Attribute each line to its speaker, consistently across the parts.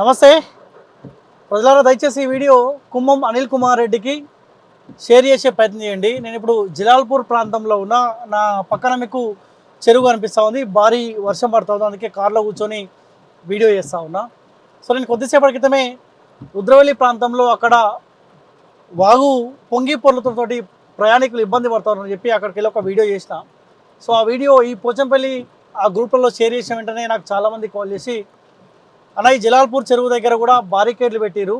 Speaker 1: నమస్తే. ప్రజలారా దయచేసి ఈ వీడియో కుమ్మం అనిల్ కుమార్ రెడ్డికి షేర్ చేసే ప్రయత్నం చేయండి. నేను ఇప్పుడు జిలాల్పూర్ ప్రాంతంలో ఉన్న నా పక్కన మీకు చెరువు కనిపిస్తూ ఉంది. భారీ వర్షం పడుతుంది అందుకే కార్లో కూర్చొని వీడియో చేస్తూ ఉన్నా. సో నేను కొద్దిసేపటి క్రితమే రుద్రవల్లి ప్రాంతంలో అక్కడ వాగు పొంగి పొర్లతోటి ప్రయాణికులు ఇబ్బంది పడతారని చెప్పి అక్కడికి వెళ్ళి ఒక వీడియో చేసిన. సో ఆ వీడియో ఈ పోచంపల్లి ఆ గ్రూప్లలో షేర్ చేసిన వెంటనే నాకు చాలామంది కాల్ చేసి అన్న ఈ జలాల్పూర్ చెరువు దగ్గర కూడా బారికేడ్లు పెట్టిరు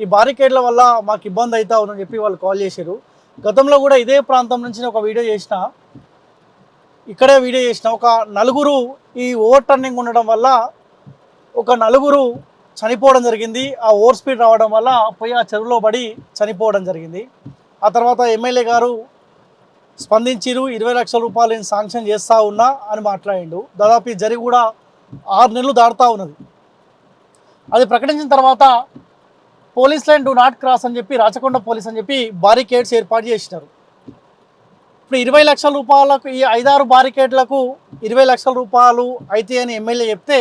Speaker 1: ఈ బారికేడ్ల వల్ల మాకు ఇబ్బంది అవుతా ఉందని చెప్పి వాళ్ళు కాల్ చేశారు గతంలో కూడా ఇదే ప్రాంతం నుంచి నేను ఒక వీడియో చేసిన. ఇక్కడే వీడియో చేసిన. ఒక నలుగురు ఈ ఓవర్ టర్నింగ్ ఉండడం వల్ల ఒక నలుగురు చనిపోవడం జరిగింది. ఆ ఓవర్ స్పీడ్ రావడం వల్ల పోయి ఆ చెరువులో పడి చనిపోవడం జరిగింది. ఆ తర్వాత ఎమ్మెల్యే గారు స్పందించిరు ఇరవై లక్షల రూపాయలు నేను శాంక్షన్ చేస్తా ఉన్నా అని మాట్లాడిండు. దాదాపు జరిగి కూడా ఆరు నెలలు దాడుతూ ఉన్నది. అది ప్రకటించిన తర్వాత police line do not cross అని చెప్పి రాచకొండ పోలీస్ అని చెప్పి బారికేడ్స్ ఏర్పాటు చేసినారు. ఇప్పుడు ఇరవై లక్షల రూపాయలకు ఈ ఐదారు బారికేడ్లకు ఇరవై లక్షల రూపాయలు అయితే అని ఎమ్మెల్యే చెప్తే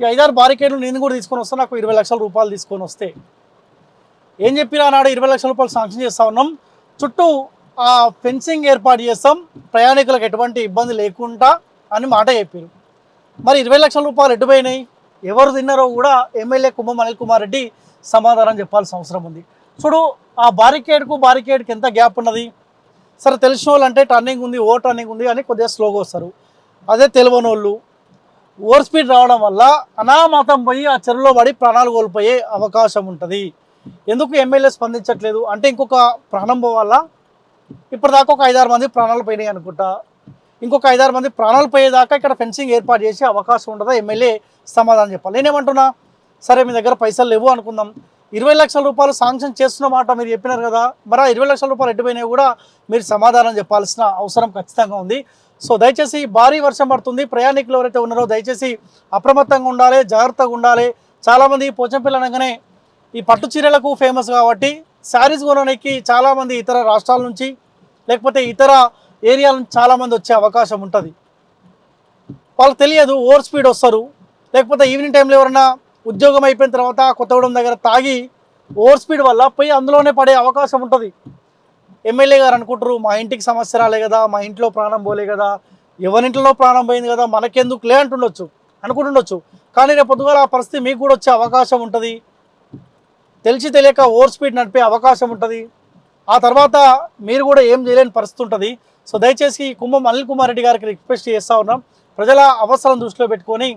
Speaker 1: ఈ ఐదారు బారికేడ్లు నేను కూడా తీసుకొని వస్తే నాకు ఇరవై లక్షల రూపాయలు తీసుకొని వస్తే. ఏం చెప్పినా నాడు ఇరవై లక్షల రూపాయలు శాంక్షన్ చేస్తా ఉన్నాం. చుట్టూ ఆ ఫెన్సింగ్ ఏర్పాటు చేస్తాం. ప్రయాణికులకు ఎటువంటి ఇబ్బంది లేకుండా అని మాట చెప్పారు. మరి ఇరవై లక్షల రూపాయలు ఎటుపోయినాయి ఎవరు తిన్నారో కూడా ఎమ్మెల్యే కుంభం అనిల్ కుమార్ రెడ్డి సమాధానం చెప్పాల్సిన అవసరం ఉంది. చూడు ఆ బారికేడ్కు బారికేడ్కి ఎంత గ్యాప్ ఉన్నది? సరే తెలిసిన వాళ్ళు అంటే టర్నింగ్ ఉంది ఓ టర్నింగ్ ఉంది అని కొద్దిగా స్లోగా వస్తారు. అదే తెలియని వాళ్ళు ఓవర్ స్పీడ్ రావడం వల్ల అనామతం పోయి ఆ చెరువులో పడి ప్రాణాలు కోల్పోయే అవకాశం ఉంటుంది. ఎందుకు ఎమ్మెల్యే స్పందించట్లేదు? అంటే ఇంకొక ప్రాణం పోవాలా? ఇప్పటిదాకా ఒక ఐదారు మంది ప్రాణాలు పోయినాయి అనుకుంటా. ఇంకొక ఐదారు మంది ప్రాణాలు పోయేదాకా ఇక్కడ ఫెన్సింగ్ ఏర్పాటు చేసే అవకాశం ఉండదా? ఎమ్మెల్యే సమాధానం చెప్పాలి. నేనేమంటున్నా? సరే మీ దగ్గర పైసలు లేవు అనుకుందాం. ఇరవై లక్షల రూపాయలు శాంక్షన్ చేస్తున్న మాట మీరు చెప్పినారు కదా మరి ఇరవై లక్షల రూపాయలు ఎటుపోయినా కూడా మీరు సమాధానం చెప్పాల్సిన అవసరం ఖచ్చితంగా ఉంది. సో దయచేసి భారీ వర్షం పడుతుంది. ప్రయాణికులు ఎవరైతే ఉన్నారో దయచేసి అప్రమత్తంగా ఉండాలి జాగ్రత్తగా ఉండాలి. చాలామంది పోచంపిల్ల అనగానే ఈ పట్టు చీరలకు ఫేమస్ కాబట్టి శారీస్ కొనడానికి చాలామంది ఇతర రాష్ట్రాల నుంచి లేకపోతే ఇతర ఏరియాల నుంచి చాలామంది వచ్చే అవకాశం ఉంటుంది. వాళ్ళకి తెలియదు ఓవర్ స్పీడ్ వస్తారు. లేకపోతే ఈవినింగ్ టైంలో ఎవరైనా ఉద్యోగం అయిపోయిన తర్వాత కొత్తగూడెం దగ్గర తాగి ఓవర్ స్పీడ్ వల్ల పోయి అందులోనే పడే అవకాశం ఉంటుంది. ఎమ్మెల్యే గారు అనుకుంటారు మా ఇంటికి సమస్య రాలే కదా మా ఇంట్లో ప్రాణం పోలే కదా ఎవరింట్లో ప్రాణం పోయింది కదా మనకెందుకు లే అంటుండొచ్చు అనుకుంటుండొచ్చు. కానీ రేపు పొద్దుగాల ఆ పరిస్థితి మీకు కూడా వచ్చే అవకాశం ఉంటుంది. తెలిసి తెలియక ఓవర్ స్పీడ్ నడిపే అవకాశం ఉంటుంది. ఆ తర్వాత మీరు కూడా ఏం చేయలేని పరిస్థితి ఉంటుంది. సో దయచేసి కుంభం అనిల్ కుమార్ రెడ్డి గారికి రిక్వెస్ట్ చేస్తూ ఉన్నాం. ప్రజల అవసరం దృష్టిలో పెట్టుకొని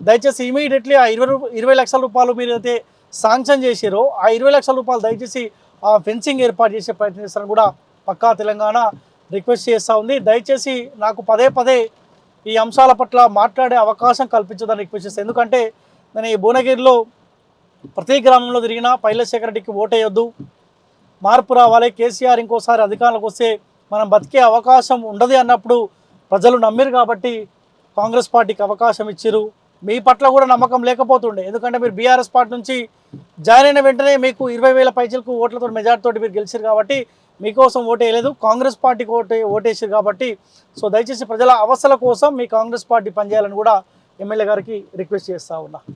Speaker 1: దయచేసి ఇమీడియట్లీ ఆ ఇరవై ఇరవై లక్షల రూపాయలు మీరు అయితే శాంక్షన్ చేసారో ఆ ఇరవై లక్షల రూపాయలు దయచేసి ఆ ఫెన్సింగ్ ఏర్పాటు చేసే ప్రయత్నం చేస్తారని కూడా పక్కా తెలంగాణ రిక్వెస్ట్ చేస్తూ ఉంది. దయచేసి నాకు పదే పదే ఈ అంశాల పట్ల మాట్లాడే అవకాశం కల్పించదని రిక్వెస్ట్ చేస్తాను ఎందుకంటే నేను ఈ భువనగిరిలో ప్రతి గ్రామంలో తిరిగినా పైలశేఖర రెడ్డికి ఓటేయొద్దు మార్పు రావాలి. కేసీఆర్ ఇంకోసారి అధికారంలోకి వస్తే మనం బతికే అవకాశం ఉండదు అన్నప్పుడు ప్రజలు నమ్మిరు కాబట్టి కాంగ్రెస్ పార్టీకి అవకాశం ఇచ్చారు మీ పట్ల కూడా నమ్మకం లేకపోతుండే. ఎందుకంటే మీరు బీఆర్ఎస్ పార్టీ నుంచి జాయిన్ అయిన వెంటనే మీకు ఇరవై వేల పైచలకు ఓట్లతో మెజార్టీతో మీరు గెలిచారు కాబట్టి మీకోసం ఓటేయలేదు కాంగ్రెస్ పార్టీకి ఓటే ఓటేసారు కాబట్టి సో దయచేసి ప్రజల అవసరాల కోసం మీ కాంగ్రెస్ పార్టీ పనిచేయాలని కూడా ఎమ్మెల్యే గారికి రిక్వెస్ట్ చేస్తా ఉన్నా.